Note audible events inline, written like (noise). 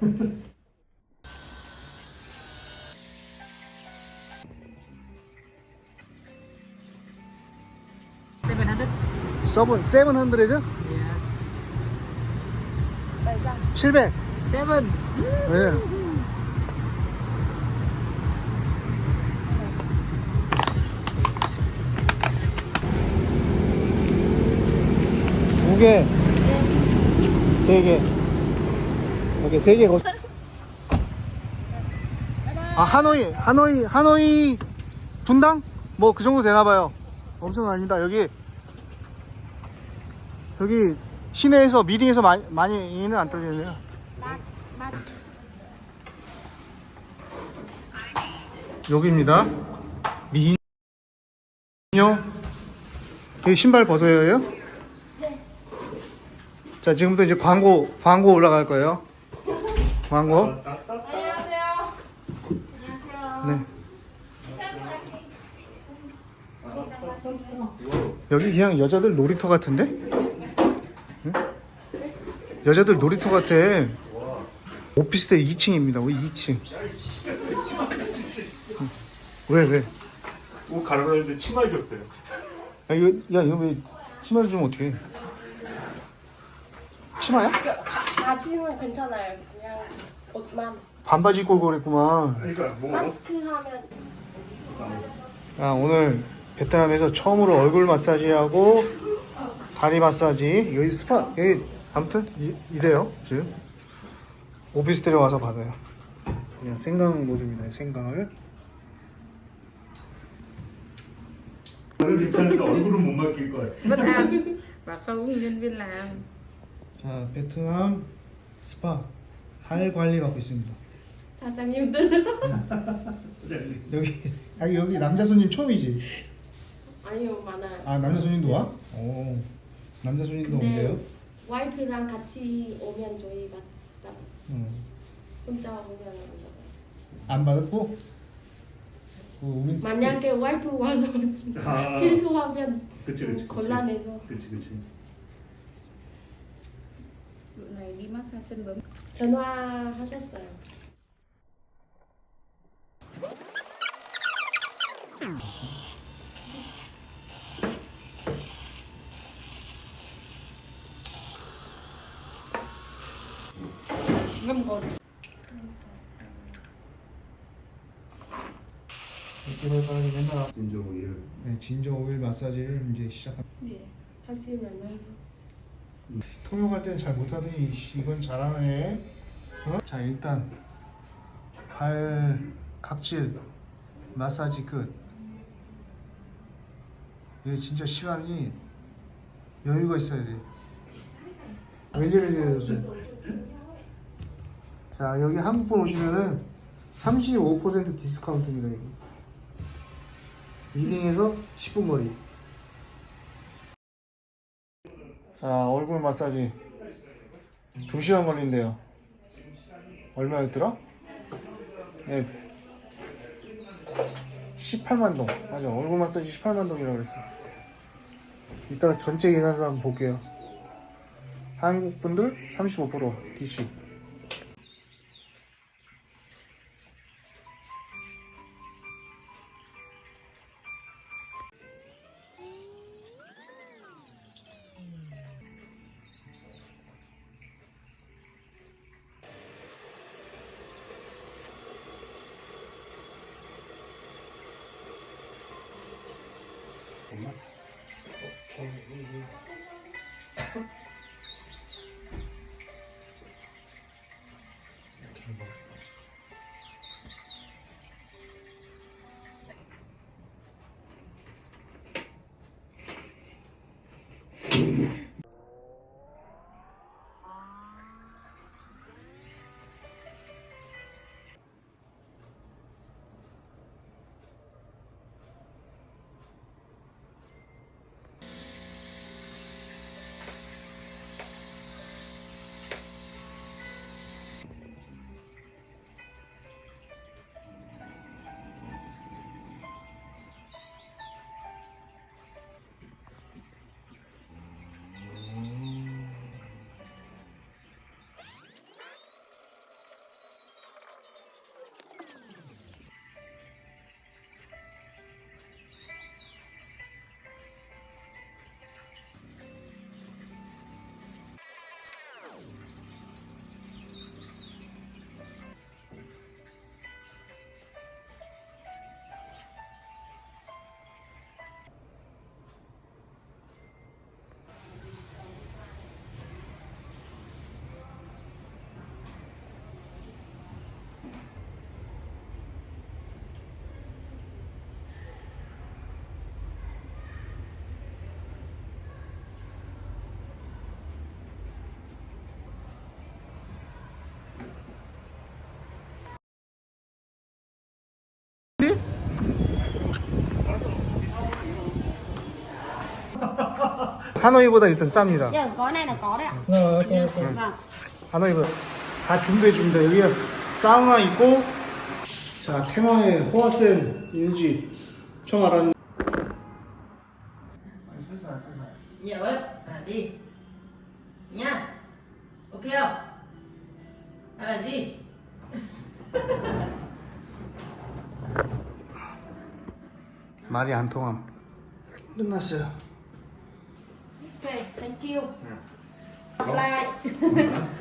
Seven hundred. 서븐 세븐 헌드레드? Yeah. 700. Seven. 네. 두 개, 세 개, 이렇게 세 개. 거... 아 하노이, 하노이, 하노이 분당? 뭐 그 정도 되나 봐요. 엄청 아닙니다. 여기 저기 시내에서 미딩에서 많이 많이는 안 떨리네요. 여기입니다. 미녀. 여기 신발 벗어요? 네. 자, 지금부터 이제 광고, 광고 올라갈 거예요. 광고. 안녕하세요. 안녕하세요. 네. 여기 그냥 여자들 놀이터 같은데? 응? 여자들 놀이터 같아. 오피스텔 2층입니다. 우리 2층. 왜, 왜? 옷 가려놨는데 치마 입었어요. 야, 이거, 야, 이거 왜 치마를 주면 어떡해? 치마야? 바지는 괜찮아요. 그냥 옷만. 반바지 입고 그랬구만. 그러니까 뭐. 마스크 하면. 아, 오늘 베트남에서 처음으로 얼굴 마사지하고 다리 마사지. 여기 스파 여기 아무튼 이, 이래요 지금. 오피스텔에 와서 받아요. 그냥 생강 모줍니다 생강을. 오늘 괜찮으니까 얼굴은 못 맡길 거야. Vân An và viên làm 자 베트남 스파 할 관리 받고 있습니다 사장님 들 여기 아 여기 남자 손님 처음이지 아니요 많아요. 아 남자 손님도 와? 오 남자 손님도 네. 온대요? 와이프랑 같이 오면 저희 다, 다 응. 혼자 오면 안 돼요. 안 받았고 그 만약에 와이프 와서 아, (laughs) 실수하면 그치 그치. 좀 곤란해서 그치 그치. Đi massage chân bướm 전화하셨어요. 이렇게 사람이 맨날 진정 오일. 네, 진저 오일 마사지를 이제 시작합니다. 네. 하시면은 통역할 때는 잘 못하더니 이건 잘하네. 어? 자 일단 발 각질 마사지 끝. 이게 진짜 시간이 여유가 있어야 돼. 왠지왠지 자 여기 한국분 오시면은 35% 디스카운트입니다 여기. 리딩에서 10분 거리. 자 얼굴 마사지 2시간 걸린대요. 얼마였더라? 네. 18만 동. 맞아. 얼굴 마사지 18만 동이라고 그랬어. 이따가 전체 계산서 한번 볼게요. 한국 분들 35% DC Okay. 하노이보다 일단 쌉니다. Nhưng có này là có đấy ạ. 어, 오케이, 오케이. Vâng. 하노이보다 다 준비해 줍니다. 여기 사우나 있고 자 테마의 호화센 인지 처음 알았는데 Nhiều ấy. À đi. Nha. Ok không? Hay là gì? 말이 안 통함. 끝났어요. thank you ขอบไลน์